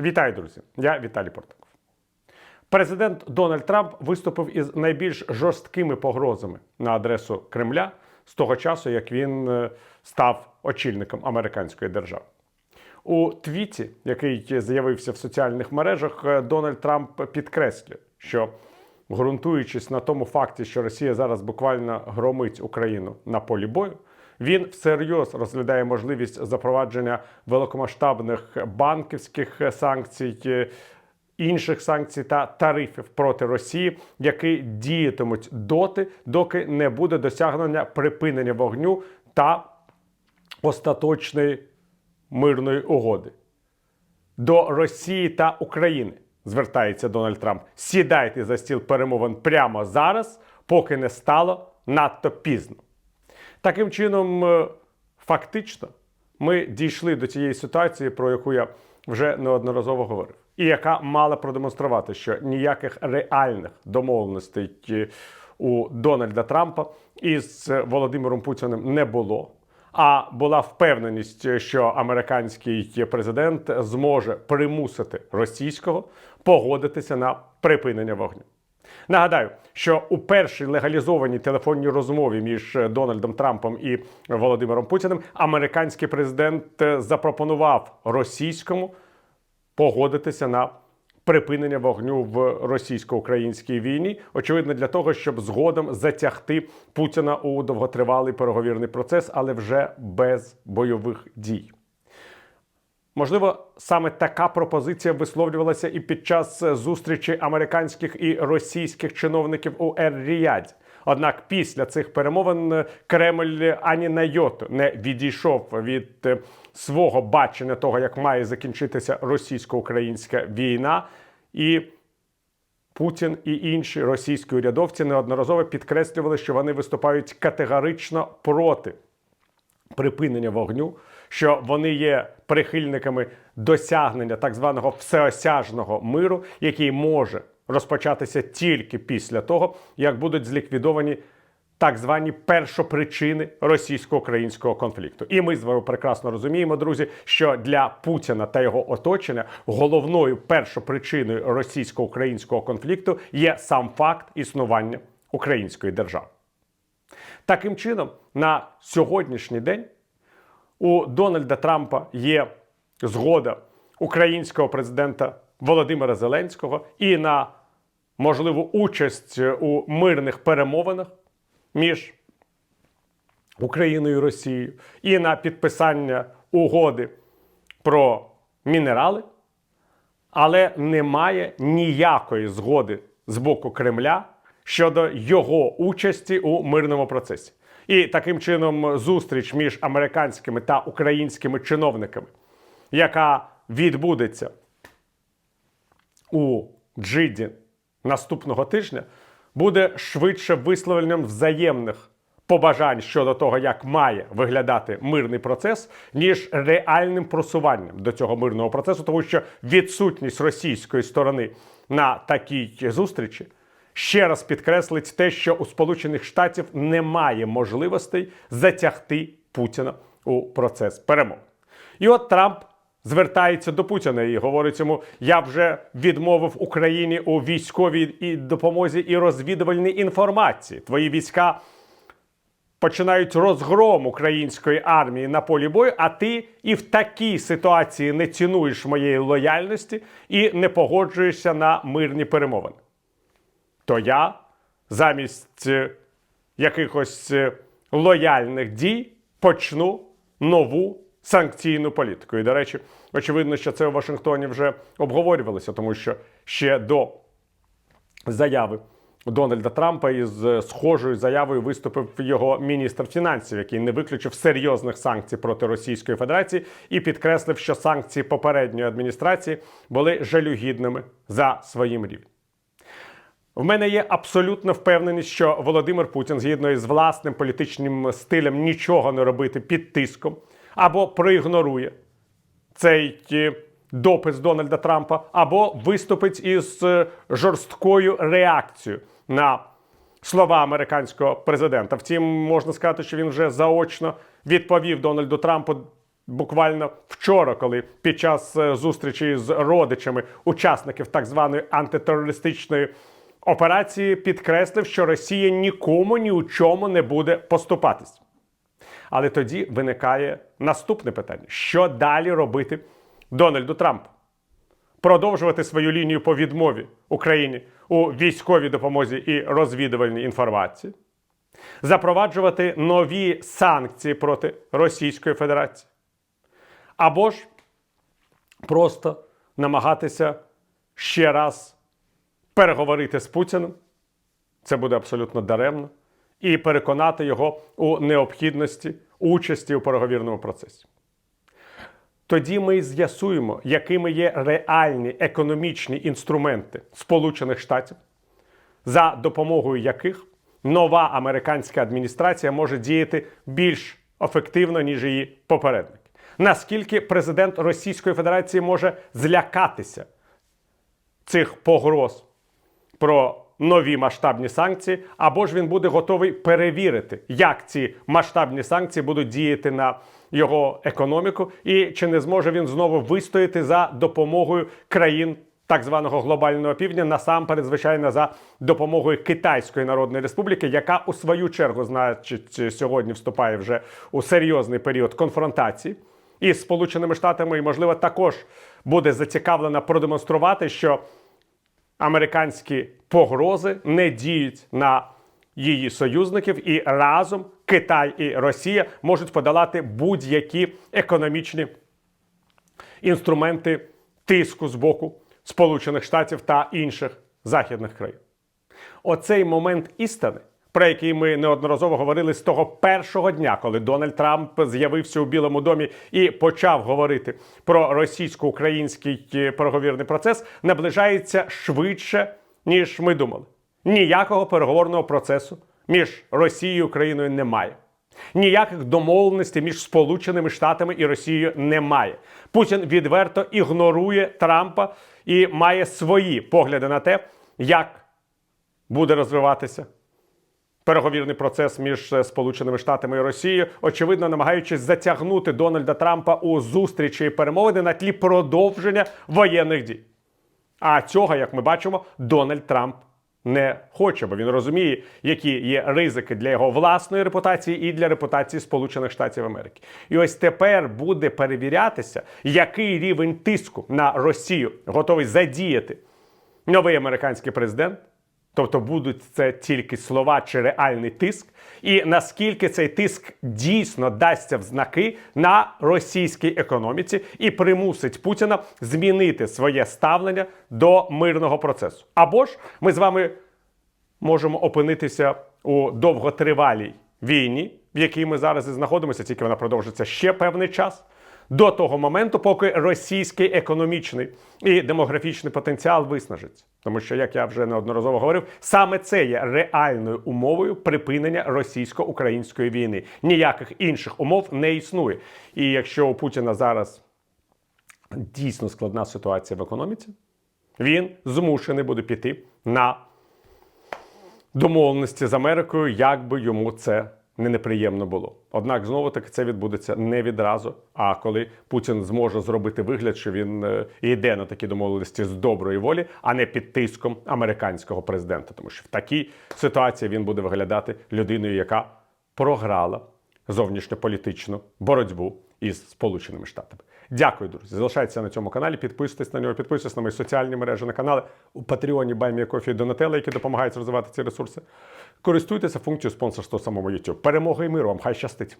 Вітаю, друзі! Я Віталій Портаков. Президент Дональд Трамп виступив із найбільш жорсткими погрозами на адресу Кремля з того часу, як він е, став очільником американської держави. У твіті, який з'явився в соціальних мережах, е, Дональд Трамп підкреслює, що ґрунтуючись на тому факті, що Росія зараз буквально громить Україну на полі бою, він всерйоз розглядає можливість запровадження великомасштабних банківських санкцій. е, Інших санкцій та тарифів проти Росії, які діятимуть доти, доки не буде досягнення припинення вогню та остаточної мирної угоди. До Росії та України звертається Дональд Трамп. Сідайте за стіл перемовин прямо зараз, поки не стало надто пізно. Таким чином, е, фактично, ми дійшли до цієї ситуації, про яку я вже неодноразово говорив, і яка мала продемонструвати, що ніяких реальних домовленостей е, у Дональда Трампа із е, Володимиром Путіним не було. А була впевненість, що американський президент зможе примусити російського погодитися на припинення вогню. Нагадаю, що у першій легалізованій телефонній розмові між Дональдом Трампом і Володимиром Путіним американський президент е, запропонував російському погодитися на припинення вогню в російсько-українській війні, очевидно, для того, щоб згодом затягти Путіна у довготривалий переговірний процес, але вже без бойових дій. Можливо, саме така пропозиція висловлювалася і під час зустрічі американських і російських чиновників у Ер-Ріяді. Однак після цих перемовин Кремль ані на йоту не відійшов від е, свого бачення того, як має закінчитися російсько-українська війна, і Путін і інші російські урядовці неодноразово підкреслювали, що вони виступають категорично проти припинення вогню, що вони є прихильниками досягнення так званого всеосяжного миру, який може розпочатися тільки після того, як будуть зліквідовані так звані першопричини російсько-українського конфлікту. І ми з вами прекрасно розуміємо, друзі, що для Путіна та його оточення головною першопричиною російсько-українського конфлікту є сам факт існування української держави. Таким чином, на сьогоднішній день у Дональда Трампа є згода українського президента Володимира Зеленського і на можливу участь у мирних перемовинах між Україною і Росією, і на підписання угоди про мінерали, але немає ніякої згоди з боку Кремля щодо його участі у мирному процесі. І таким чином зустріч між американськими та українськими чиновниками, яка відбудеться у Джиді наступного тижня, буде швидше висловленням взаємних побажань щодо того, як має виглядати мирний процес, ніж реальним просуванням до цього мирного процесу, тому що відсутність російської сторони на такій зустрічі ще раз підкреслить те, що у Сполучених Штатів немає можливостей затягти Путіна у процес перемов. І от Трамп звертається до Путіна і говорить йому: я вже відмовив Україні у військовій і допомозі і розвідувальній інформації. Твої війська починають розгром української армії на полі бою, а ти і в такій ситуації не цінуєш моєї лояльності і не погоджуєшся на мирні перемовини. То я замість е, якихось е, лояльних дій почну нову санкційну політику. І, до речі, очевидно, що це у Вашингтоні вже обговорювалося, тому що ще до заяви Дональда Трампа із е, схожою заявою виступив його міністр фінансів, який не виключив серйозних санкцій проти Російської Федерації і підкреслив, що санкції попередньої адміністрації були жалюгідними за своїм рівнем. В мене є абсолютна впевненість, що Володимир Путін, згідно із власним політичним стилем, нічого не робити під тиском або проігнорує цей е, допис Дональда Трампа, або виступить із е, жорсткою реакцією на слова американського президента. Втім, можна сказати, що він вже заочно відповів Дональду Трампу буквально вчора, коли під час е, зустрічі з родичами учасників так званої антитерористичної операції підкреслив, що Росія нікому ні у чому не буде поступатись. Але тоді виникає наступне питання: що далі робити Дональду Трампу? Продовжувати свою лінію по відмові Україні у військовій допомозі і розвідувальній інформації, запроваджувати нові санкції проти Російської Федерації, або ж просто намагатися ще раз переговорити з Путіним. Це буде абсолютно даремно, і переконати його у необхідності участі у переговірному процесі. Тоді ми з'ясуємо, якими є реальні економічні інструменти Сполучених Штатів, за допомогою яких нова американська адміністрація може діяти більш ефективно, ніж її попередники. Наскільки президент Російської Федерації може злякатися цих погроз про нові масштабні санкції, або ж він буде готовий перевірити, як ці масштабні санкції будуть діяти на його економіку, і чи не зможе він знову вистояти за допомогою країн. Так званого глобального півдня насамперед, звичайно, за допомогою Китайської Народної Республіки, яка у свою чергу, значить, сьогодні вступає вже у серйозний період конфронтації із Сполученими Штатами, і можливо також буде зацікавлена продемонструвати, що американські погрози не діють на її союзників, і разом Китай і Росія можуть подолати будь-які економічні інструменти тиску з боку Сполучених Штатів та інших західних країн. Оцей момент істини, про який ми неодноразово говорили з того першого дня, коли Дональд Трамп з'явився у Білому домі і почав говорити про російсько-український е, переговірний процес, наближається швидше, ніж ми думали. Ніякого переговорного процесу між Росією і Україною немає. Ніяких домовленостей між Сполученими Штатами і Росією немає. Путін відверто ігнорує Трампа і має свої погляди на те, як буде розвиватися переговірний процес між е, Сполученими Штатами і Росією, очевидно, намагаючись затягнути Дональда Трампа у зустрічі і перемовини на тлі продовження воєнних дій. А цього, як ми бачимо, Дональд Трамп не хоче, бо він розуміє, які є ризики для його власної репутації і для репутації Сполучених Штатів Америки. І ось тепер буде перевірятися, який рівень тиску на Росію готовий задіяти новий американський президент. Тобто будуть це тільки слова чи реальний тиск, і наскільки цей тиск дійсно дасться в знаки на російській економіці і примусить Путіна змінити своє ставлення до мирного процесу. Або ж ми з вами можемо опинитися у довготривалій війні, в якій ми зараз і знаходимося, тільки вона продовжиться ще певний час. До того моменту, поки російський економічний і демографічний потенціал виснажиться, тому що, як я вже неодноразово говорив, саме це є реальною умовою припинення російсько-української війни. Ніяких інших умов не існує. І якщо у Путіна зараз дійсно складна ситуація в економіці, він змушений буде піти на домовленості з Америкою, як би йому це не неприємно було. Однак знову таки це відбудеться не відразу. А коли Путін зможе зробити вигляд, що він е, йде на такі домовленості з доброї волі, а не під тиском американського президента, тому що в такій ситуації він буде виглядати людиною, яка програла зовнішньополітичну боротьбу із Сполученими Штатами. Дякую, друзі. Залишайтеся на цьому каналі, підписуйтесь на нього, підписуйтесь на мої соціальні мережі на канали у Патреоні Баймія Кофі Донателла, які допомагають розвивати ці ресурси. Користуйтеся функцією спонсорства самому YouTube. Перемоги і миру вам! Хай щастить!